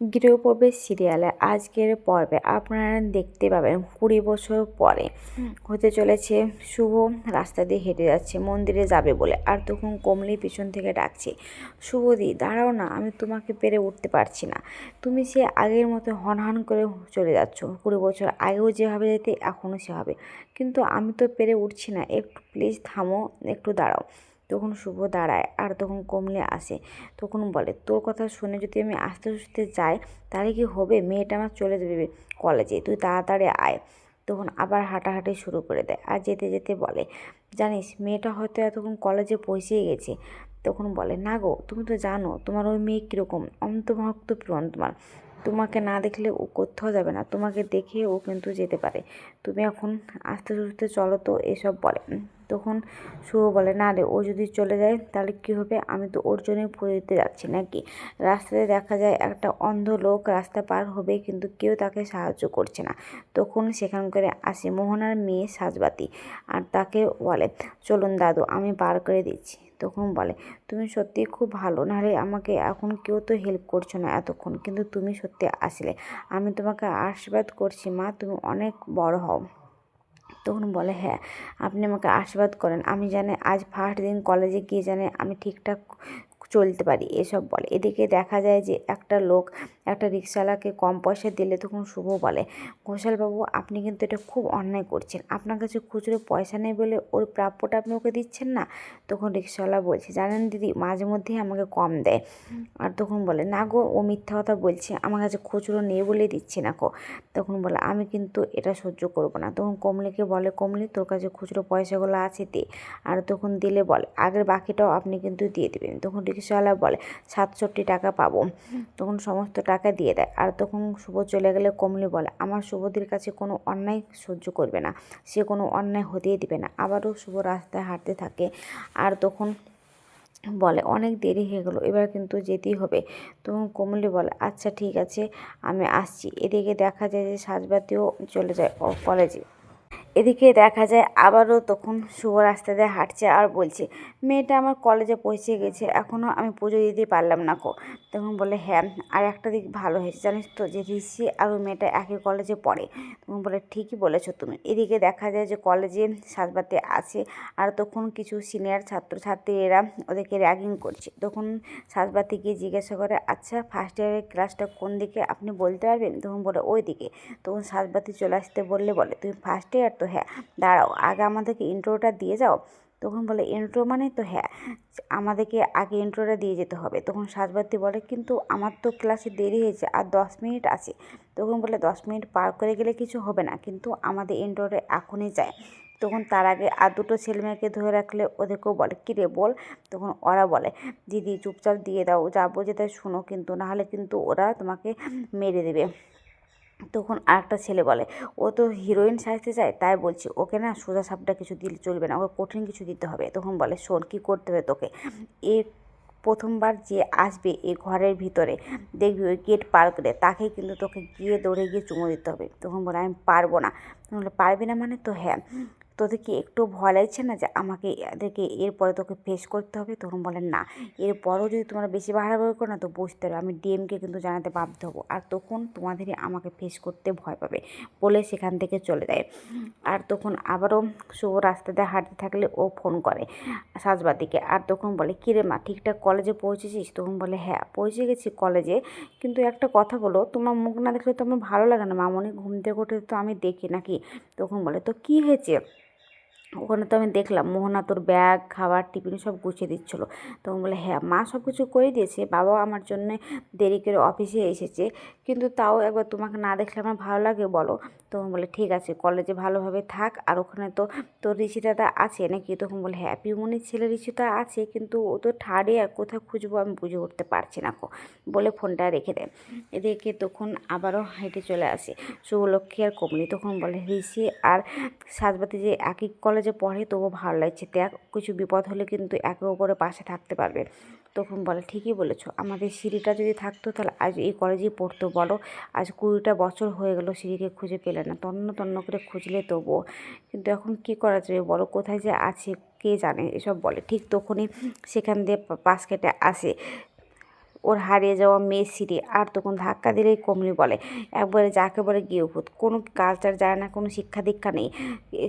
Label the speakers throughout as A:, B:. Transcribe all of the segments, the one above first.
A: গৃহপ্রবেশ সিরিয়ালে আজকের পর্বে আপনারা দেখতে পাবেন কুড়ি বছর পরে হতে চলেছে শুভ রাস্তা দিয়ে হেঁটে যাচ্ছে মন্দিরে যাবে বলে। আর তখন কমলি পিছন থেকে ডাকছে শুভদি দাঁড়াও না আমি তোমাকে পেরে উঠতে পারছি না। তুমি সে আগের মতো হন হন করে চলে যাচ্ছ। কুড়ি বছর আগেও যেভাবে যেতে এখনও সেভাবে। কিন্তু আমি তো পেরে উঠছি না। একটু প্লিজ থামো একটু দাঁড়াও। তখন শুভ দাঁড়ায় আর তখন কমলে আসে। তখন বলে, তোর কথা শুনে যদি আমি আস্তে আস্তে যাই, তাহলে কি হবে? মেয়েটা আমার চলে যাবে কলেজে। তুই তাড়াতাড়ি আয়। তখন আবার হাঁটাহাঁটি শুরু করে দেয় আর যেতে যেতে বলে, জানিস, মেয়েটা হয়তো এতক্ষণ কলেজে পৌঁছেই গেছে। তখন বলে, না গো, তুমি তো জানো, তোমার ওই মেয়ে কীরকম? অন্তভক্ত প্রিয়ন তোমার। তোমাকে না দেখলে ও কোথাও যাবে না। তোমাকে দেখে ও কিন্তু যেতে পারে। তুমি এখন আস্তে আস্তে চলো তো, এসব বলে। তখন শুভ বলে, না রে, ও যদি চলে যায় তাহলে কী হবে? আমি তো ওর জন্যই পুজো দিতে যাচ্ছি নাকি? রাস্তাতে দেখা যায় একটা অন্ধ লোক রাস্তা পার হবে কিন্তু কেউ তাকে সাহায্য করছে না। তখন সেখান করে আসে মোহনার মেয়ে সাজবাতি আর তাকে বলে, চলুন দাদু, আমি পার করে দিচ্ছি। তখন বলে, তুমি সত্যি খুব ভালো নাহলে আমাকে এখন কেউ তো হেল্প করছ না এতক্ষণ, কিন্তু তুমি সত্যি আসলে। আমি তোমাকে আশীর্বাদ করছি, মা, তুমি অনেক বড় হও। তখন বলে হ্যাঁ আপনি আমাকে আশীর্বাদ করেন। আমি জানি আজ ফার্স্ট দিন কলেজে গিয়ে জানে আমি ঠিকঠাক চলতে পারি, এসব বলে। এদিকে দেখা যায় যে একটা লোক একটা রিক্সাওয়ালাকে কম পয়সা দিলে তখন শুভ বলে, ঘোষালবাবু, আপনি কিন্তু এটা খুব অন্যায় করছেন। আপনার কাছে খুচরো পয়সা নেই বলে ওর প্রাপ্যটা আপনি ওকে দিচ্ছেন না? তখন রিক্সাওয়ালা বলছে, জানেন দিদি, মাঝে মধ্যেই আমাকে কম দেয়। আর তখন বলে, না গো, ও মিথ্যা কথা বলছে, আমার কাছে খুচরো নেই বলে দিচ্ছে না গো তখন বলে, আমি কিন্তু এটা সহ্য করব না। তখন কমলিকে বলে, কমলি, তোর কাছে খুচরো পয়সাগুলো আছে দে। আর তখন দিলে বলে, আগের বাকিটাও আপনি কিন্তু দিয়ে দেবেন। তখন রিক্সাওয়ালা বলে, সাতষট্টি টাকা পাবো। তখন সমস্ত টাকা দিয়ে দেয়। আর তখন শুভ চলে গেলে কমলি বলে, আমার শুভদির কাছে কোনো অন্যায় সহ্য করবে না। সে কোনো অন্যায় হতেই দিবে না। আবারও শুভ রাস্তায় হাঁটতে থাকে। আর তখন বলে, অনেক দেরি হয়ে গেলো, এবার কিন্তু যেতেই হবে। তখন কমলি বলে আচ্ছা ঠিক আছে, আমি আসছি। এদিকে দেখা যায় যে সাজবাতিও চলে যায় কলেজে। এদিকে দেখা যায় আবারও তখন শুভ রাস্তা দিয়ে হাঁটছে আর বলছে, মেয়েটা আমার কলেজে পৌঁছে গেছে এখনও আমি পুজো দিতে পারলাম না কো। তখন বলে হ্যাঁ আর একটা দিক ভালো হয়েছে জানিস তো, যে ঋষি আর ওই মেয়েটা একই কলেজে পড়ে। তখন বলে, ঠিকই বলেছ তুমি। এদিকে দেখা যায় যে কলেজে সাজবাতে আছে আর তখন কিছু সিনিয়র ছাত্রছাত্রীরা ওদেরকে র্যাগিং করছে। তখন সাজবাতি গিয়ে জিজ্ঞাসা করে আচ্ছা ফার্স্ট ইয়ারের ক্লাসটা কোন দিকে? আপনি বলতে পারবেন? তখন বলে ওই দিকে তখন সাজবাতি চলে আসতে বললে বলে, তুমি ফার্স্ট ইয়ার তো হ্যাঁ দাঁড়াও, আগে আমাদেরকে ইন্ট্রোটা দিয়ে যাও। তখন বলে ইন্ট্রো মানে তো হ্যাঁ আমাদেরকে আগে ইন্ট্রোটা দিয়ে যেতে হবে। তখন সাজবাতি বলে, কিন্তু আমার তো ক্লাসে দেরি হয়েছে আর দশ মিনিট আছে। তখন বলে, দশ মিনিট পার করে গেলে কিছু হবে না, কিন্তু আমাদের ইন্ট্রোটা এখনই যায়। তখন তার আগে আর দুটো ছেলেমেয়েকে ধরে রাখলে ওদেরকেও বলে, কী রে বল? তখন ওরা বলে, দিদি চুপচাপ দিয়ে দাও যাব যেটা শুনো, কিন্তু নাহলে কিন্তু ওরা তোমাকে মেরে দেবে। তখন আরেকটা ছেলে বলে, ও তো হিরোইন সাজতে চায়, তাই বলছি, ওকে না সোজা সাপটা কিছু দিলে চলবে না, ওকে কঠিন কিছু দিতে হবে। তখন বলে, শোন, কী করতে হবে তোকে? এ প্রথমবার যে আসবে এই ঘরের ভিতরে, দেখবি ওই গেট পার করে তাকে কিন্তু তোকে গিয়ে দৌড়ে গিয়ে চুমো দিতে হবে। তখন বলে, আমি পারব না। বলে, পারবি না মানে তো হ্যাঁ তোদের কি একটু ভয় লাগছে না যে আমাকে এদেরকে এরপরে তোকে ফেস করতে হবে? তখন বলেন না, এরপরও যদি তোমরা বেশি বাড়াবাড়ি করো না, তো বুঝতে পারবে। আমি ডিএমকে কিন্তু জানাতে বাধ্য হব। আর তখন তোমাদেরই আমাকে ফেস করতে ভয় পাবে বলে সেখান থেকে চলে যায়। আর তখন আবারও শুভ রাস্তাতে হাঁটতে থাকলে ও ফোন করে সাজবাতিকে আর তখন বলে কিরে মা, ঠিকঠাক কলেজে পৌঁছেছিস? তখন বলে হ্যাঁ পৌঁছে গেছি কলেজে কিন্তু একটা কথা বলো, তোমার মুখ না দেখলে তো আমার ভালো লাগে না। মামনি ঘুম থেকে উঠে তো আমি দেখি নাকি? তখন বলে, তো কী হয়েছে? ওখানে তো আমি দেখলাম, মোহনা তোর ব্যাগ, খাবার, টিফিন সব গুছিয়ে দিচ্ছিল। তখন বলে হ্যাঁ মা সব কিছু করে দিয়েছে, বাবাও আমার জন্যে দেরি করে অফিসে এসেছে, কিন্তু তাও একবার তোমাকে না দেখলে আমার ভালো লাগে বলো। তখন বলে ঠিক আছে, কলেজে ভালোভাবে থাক, আর ওখানে তো তোর ঋষি দাদা আছে নাকি? তখন বলে হ্যাঁ পিউমনির ছেলে ঋষিটা আছে, কিন্তু ও তো থার্ডে আর কোথায় খুঁজবো আমি বুঝে উঠতে পারছি না কো। বলে ফোনটা রেখে দেয়। এদিকে তখন আবারও হেঁটে চলে আসে। শুভলক্ষ্মী আর কমলি তখন বলে, ঋষি আর সাজবাতি যে একই কলেজে পড়ে তবু ভালো লাগছে। দেখ, কিছু বিপদ হলে কিন্তু একে অপরের পাশে থাকতে পারবে। তখন বলে, ঠিকই বলেছ। আমাদের সিঁড়িটা যদি থাকতো, তাহলে আজ এই কলেজেই পড়তো, বলো। আজ কুড়িটা বছর হয়ে গেলো সিঁড়িকে খুঁজে পেলে না। তন্ন তন্ন করে খুঁজলে তবুও। কিন্তু এখন কি করা যাবে বলো? কোথায় যে আছে, কে জানে? এসব বলে। ঠিক তখনই সেখান দিয়ে পাশ কেটে আসে। ওর হারিয়ে যাওয়া মেয়ে সিঁড়ি আর তখন ধাক্কা দিলেই কমলি বলে। একবারে যাকে বলে গিয়ে ভূত কোনো কালচার যায় না, কোনো শিক্ষা দীক্ষা নেই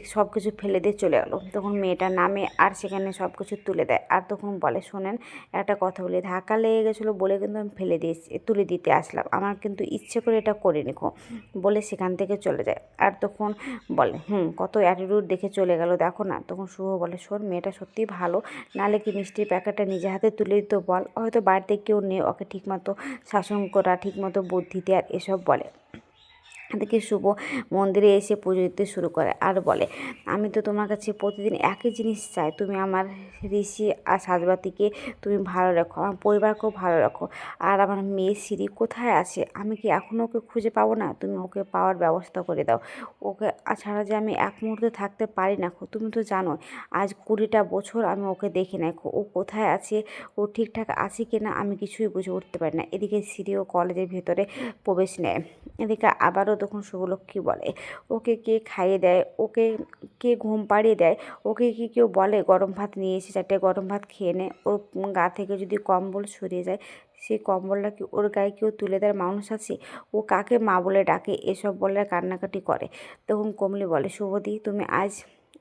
A: সব কিছু ফেলে দিয়ে চলে গেলো তখন মেয়েটা নামে আর সেখানে সব কিছু তুলে দেয়। আর তখন বলে, শোনেন, একটা কথা বলি, ধাক্কা লেগে গেছিল বলে কিন্তু আমি ফেলে দিয়ে তুলে দিতে আসলাম। আমার কিন্তু ইচ্ছে করে এটা করে নিখো। বলে সেখান থেকে চলে যায়। আর তখন বলে, হুম, কত অ্যাটিটিউড দেখে চলে গেল, দেখো না। তখন শুভ বলে, শোন, মেয়েটা সত্যিই ভালো। নালে কি মিষ্টির প্যাকেটটা নিজে হাতে তুলে দিত বল? হয়তো বাড়িতে কেউ নেই ওকে ঠিকমতো শাসন করা ঠিকমতো বুদ্ধি দেওয়া এসব বলে। দেখি শুভ মন্দিরে এসে পুজো দিতে শুরু করে আর বলে, আমি তো তোমার কাছে প্রতিদিন একই জিনিস চাই। তুমি আমার ঋষি আর সাজবাতিকে তুমি ভালো রাখো, আমার পরিবারকেও ভালো রাখো। আর আমার মেয়ে সিঁড়ি কোথায় আছে? আমি কি এখনও ওকে খুঁজে পাবো না? তুমি ওকে পাওয়ার ব্যবস্থা করে দাও। ওকে ছাড়া যে আমি এক মুহূর্তে থাকতে পারি না তুমি তো জানো আজ কুড়িটা বছর আমি ওকে দেখি না ও কোথায় আছে? ও ঠিকঠাক আছে কি না আমি কিছুই বুঝে উঠতে পারি না। এদিকে সিঁড়িও কলেজের ভেতরে প্রবেশ নেয়। এদিকে আবারও তখন শুভলক্ষ্মী বলে, ওকে কে খাইয়ে দেয়? ওকে কে ঘুম পাড়িয়ে দেয়? ওকে কি কেউ বলে গরম ভাত নিয়ে এসে চারটে গরম ভাত খেয়ে নেয়? ওর গা থেকে যদি কম্বল সরিয়ে যায়, সেই কম্বলটা কি ওর গায়ে কেউ তুলে দেওয়ার মানুষ আছে, ও কাকে মা বলে ডাকে? এসব বলে কান্নাকাটি করে। তখন কমলি বলে, শুভদি, তুমি আজ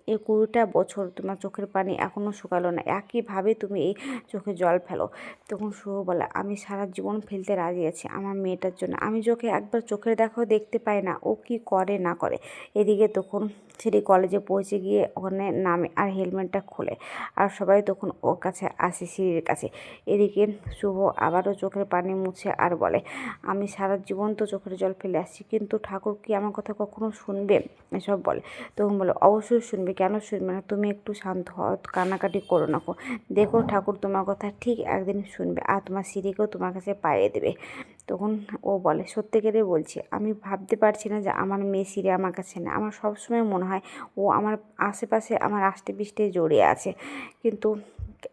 A: এই কুড়িটা বছর তোমার চোখের পানি এখনও শুকালো না। একইভাবে তুমি এই চোখে জল ফেলো। তখন শুভ বলে, আমি সারা জীবন ফেলতে রাজি আছি আমার মেয়েটার জন্য। আমি চোখে একবার চোখের দেখাও দেখতে পাই না। ও কি করে না করে? এদিকে তখন সেটি কলেজে পৌঁছে গিয়ে ওখানে নামে আর হেলমেটটা খোলে। আর সবাই তখন ওর কাছে আসে, সিঁড়ির কাছে। এদিকে শুভ আবারও চোখের পানি মুছে আর বলে, আমি সারা জীবন তো চোখের জল ফেলে আসছি, কিন্তু ঠাকুর কি আমার কথা কখনো শুনবে? এসব বলে। তখন বলে, অবশ্যই শুনবে। কেন শুনবে না তুমি একটু শান্ত হও, কান্নাকাটি করো না কো। দেখো ঠাকুর তোমার কথা ঠিক একদিন শুনবে আর তোমার সিঁড়িকেও তোমার কাছে পাইয়ে দেবে। তখন ও বলে সত্যিকারে বলছি, আমি ভাবতে পারছি না যে আমার মেয়ে সিঁড়ি আমার কাছে না আমার সবসময় মনে হয় ও আমার আশেপাশে আমার আষ্টে পিষ্টে জড়িয়ে আছে। কিন্তু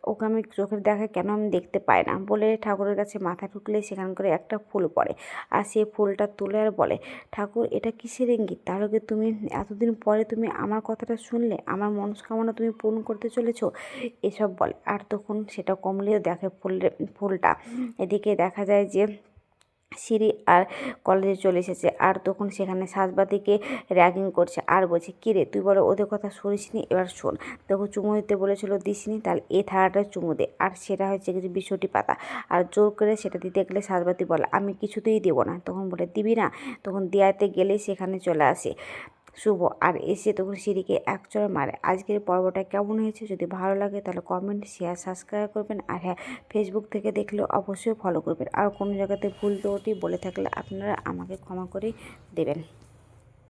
A: ওকে আমি চোখের দেখা কেন আমি দেখতে পাই না বলে ঠাকুরের কাছে মাথা ঢুকলে সেখান করে একটা ফুল পড়ে। আর সে ফুলটা তুলে আর বলে, ঠাকুর, এটা কিসের ইঙ্গিত? তাহলে তুমি এতদিন পরে তুমি আমার কথাটা শুনলে, আমার মনস্কামনা তুমি পূরণ করতে চলেছ? এসব বলে। আর তখন সেটা কমলেও দেখে ফুলের ফুলটা। এদিকে দেখা যায় যে সিঁড়ি আর কলেজে চলে এসেছে। আর তখন সেখানে সাজবাতিকে র্যাগিং করছে। আর বলছে কিরে তুই বলো ওদের কথা শুনিসনি? এবার শোন দেখো চুমু দিতে বলেছিল দিসনি, তাহলে এ থালাটা চুমু দে। আর সেটা হচ্ছে কিছু বিশ্বটি পাতা। আর জোর করে সেটা দিতে গেলে সাজবাতি বলে, আমি কিছুতেই দেবো না। তখন বলে, দিবি না? তখন দেয়াতে গেলেই সেখানে চলে আসে। শুভ। আর এসে তখন সিঁড়িকে এক চড়ে মারে। আজকের পর্বটা কেমন হয়েছে যদি ভালো লাগে তাহলে কমেন্ট শেয়ার সাবস্ক্রাইব করবেন। আর হ্যাঁ ফেসবুক থেকে দেখলে অবশ্যই ফলো করবেন। আর কোনো জায়গাতে ভুল ত্রুটি বলে থাকলে আপনারা আমাকে ক্ষমা করে দেবেন।